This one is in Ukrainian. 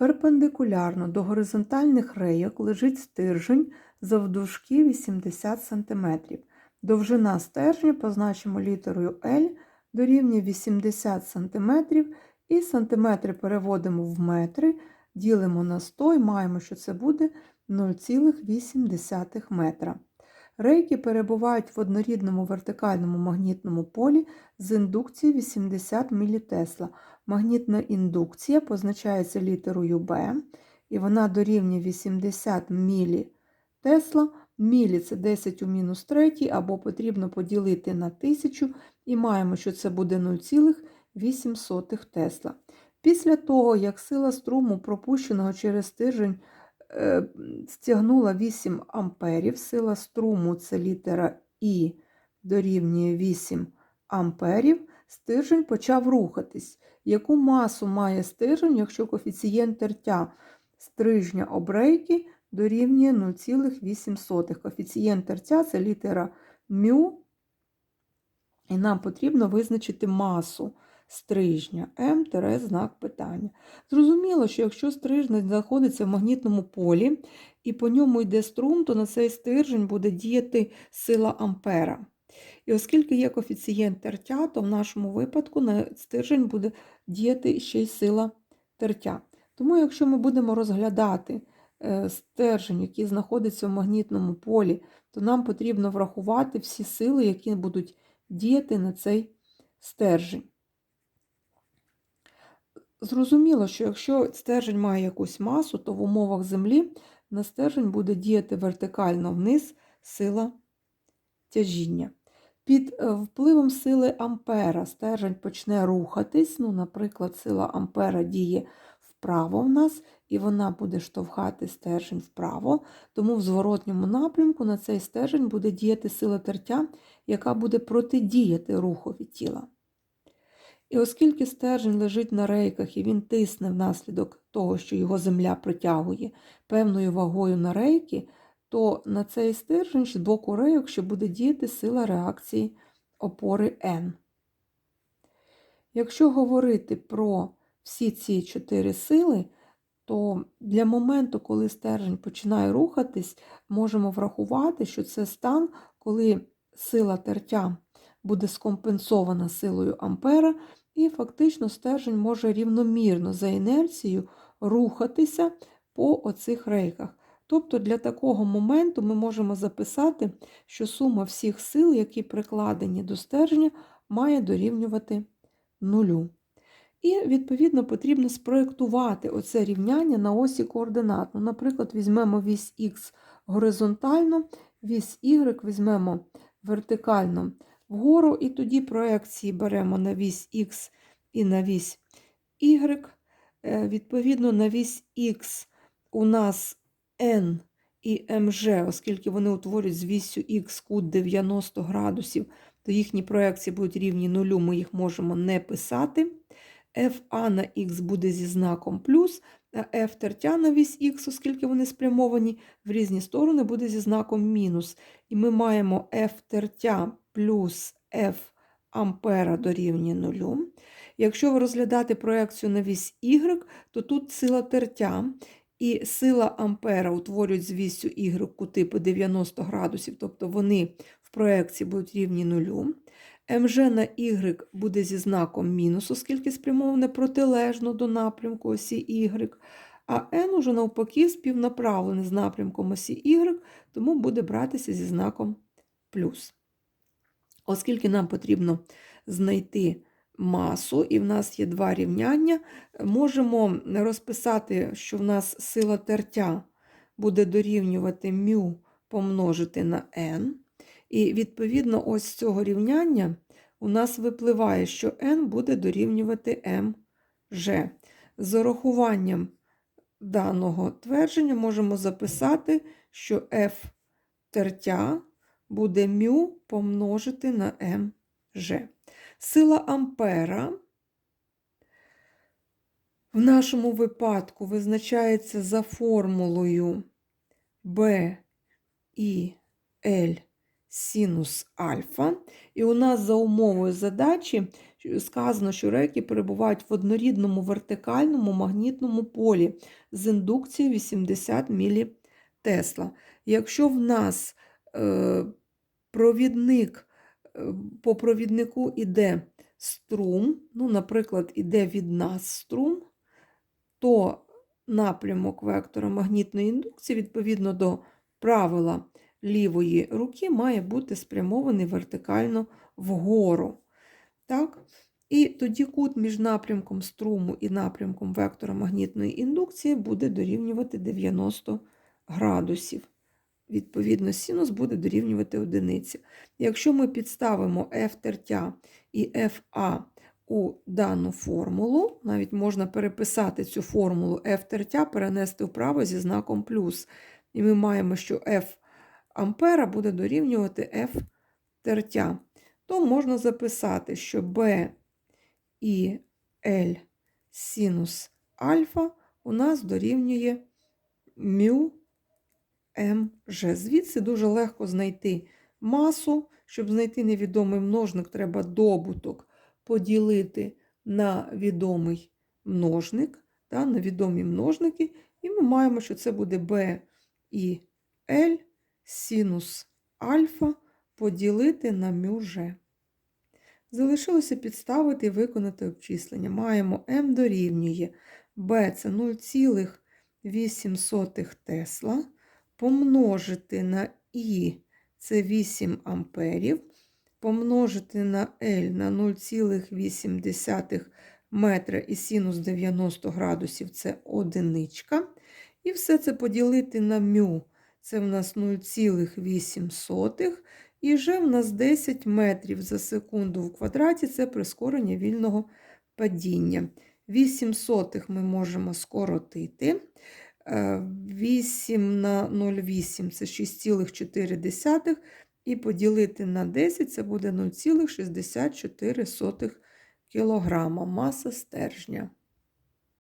Перпендикулярно до горизонтальних рейок лежить стержень завдовжки 80 см. Довжина стержня позначимо літерою L дорівнює 80 см і сантиметри переводимо в метри, ділимо на 100 і маємо, що це буде 0,8 метра. Рейки перебувають в однорідному вертикальному магнітному полі з індукцією 80 мілітесла. Магнітна індукція позначається літерою B, і вона дорівнює 80 мілі Тесла. Мілі це 10 у мінус 3, або потрібно поділити на 1000, і маємо, що це буде 0,8 Тесла. Після того, як сила струму, пропущеного через е, стягнула 8 амперів, сила струму це літера І дорівнює 8 амперів, стержень почав рухатись. Яку масу має стержень, якщо коефіцієнт тертя стрижня обрейки дорівнює 0,8. Коефіцієнт тертя це літера μ, і нам потрібно визначити масу стрижня М знак питання. Зрозуміло, що якщо стрижень знаходиться в магнітному полі і по ньому йде струм, то на цей стержень буде діяти сила ампера. І оскільки є коефіцієнт тертя, то в нашому випадку на стержень буде діяти ще й сила тертя. Тому, якщо ми будемо розглядати е, стержень, який знаходиться в магнітному полі, то нам потрібно врахувати всі сили, які будуть діяти на цей стержень. Зрозуміло, що якщо стержень має якусь масу, то в умовах Землі на стержень буде діяти вертикально вниз сила тяжіння. Під е, впливом сили Ампера стержень почне рухатись. ну, Наприклад, сила Ампера діє вправо в нас, і вона буде штовхати стержень вправо, тому в зворотньому напрямку на цей стержень буде діяти сила тертя, яка буде протидіяти рухові тіла. І оскільки стержень лежить на рейках і він тисне внаслідок того, що його земля притягує певною вагою на рейки, то на цей стержень з боку рейок ще буде діяти сила реакції опори N. Якщо говорити про всі ці чотири сили, то для моменту, коли стержень починає рухатись, можемо врахувати, що це стан, коли сила тертя буде скомпенсована силою Ампера, і фактично стержень може рівномірно за інерцією рухатися по оцих рейках. Тобто для такого моменту ми можемо записати, що сума всіх сил, які прикладені до стержня, має дорівнювати нулю. І, відповідно, потрібно спроєктувати оце рівняння на осі координат. Ну, Наприклад, візьмемо вісь Х горизонтально, вісь Y візьмемо вертикально вгору, і тоді проекції беремо на вісь Х і на вісь Y. Е, відповідно, на вісь Х у нас N і МЖ, оскільки вони утворюють з вісю Х кут 90 градусів, то їхні проекції будуть рівні нулю, ми їх можемо не писати. FA на Х буде зі знаком плюс, а F тертя на вісь Х, оскільки вони спрямовані в різні сторони, буде зі знаком мінус. І ми маємо F тертя плюс F ампера дорівнює нулю. Якщо розглядати проекцію на вісь Y, то тут сила тертя і сила ампера утворюють з вісю Y кути по 90 градусів, тобто вони в проекції будуть рівні нулю. МЖ на Y буде зі знаком мінус, оскільки спрямоване протилежно до напрямку осі Y, а N уже навпаки співнаправлений з напрямком осі Y, тому буде братися зі знаком плюс. Оскільки нам потрібно знайти масу, і в нас є два рівняння, можемо розписати, що в нас сила тертя буде дорівнювати μ помножити на n. І, відповідно, ось з цього рівняння у нас випливає, що n буде дорівнювати mg. З урахуванням даного твердження можемо записати, що f тертя буде μ помножити на mg. Сила Ампера в нашому випадку визначається за формулою B і L синус альфа. І у нас за умовою задачі сказано, що реки перебувають в однорідному вертикальному магнітному полі з індукцією 80 мілі Тесла. Якщо в нас е, провідник, е, по провіднику іде струм, ну, наприклад, іде від нас струм, то напрямок вектора магнітної індукції відповідно до правила лівої руки має бути спрямований вертикально вгору. Так? І тоді кут між напрямком струму і напрямком вектора магнітної індукції буде дорівнювати 90 градусів. Відповідно, синус буде дорівнювати одиниці. Якщо ми підставимо f тертя і FA у дану формулу, навіть можна переписати цю формулу f тертя, перенести вправо зі знаком плюс. І ми маємо, що F ампера буде дорівнювати F тертя. То можна записати, що B і L синус альфа у нас дорівнює μ МЖ. Звідси дуже легко знайти масу. Щоб знайти невідомий множник, треба добуток поділити на відомий множник, та, на відомі множники. І ми маємо, що це буде b і L синус альфа поділити на μж. Залишилося підставити і виконати обчислення. Маємо m дорівнює b це 0,8 Тесла помножити на І, це 8 амперів, помножити на L на 0,8 метра і синус 90 градусів це одиничка. І все це поділити на μ, це в нас 0,8. І вже в нас 10 метрів за секунду в квадраті це прискорення вільного падіння. 8 сотих ми можемо скоротити. 8 на 0,8 це 6,4. І поділити на 10 це буде 0,64 кг маса стержня.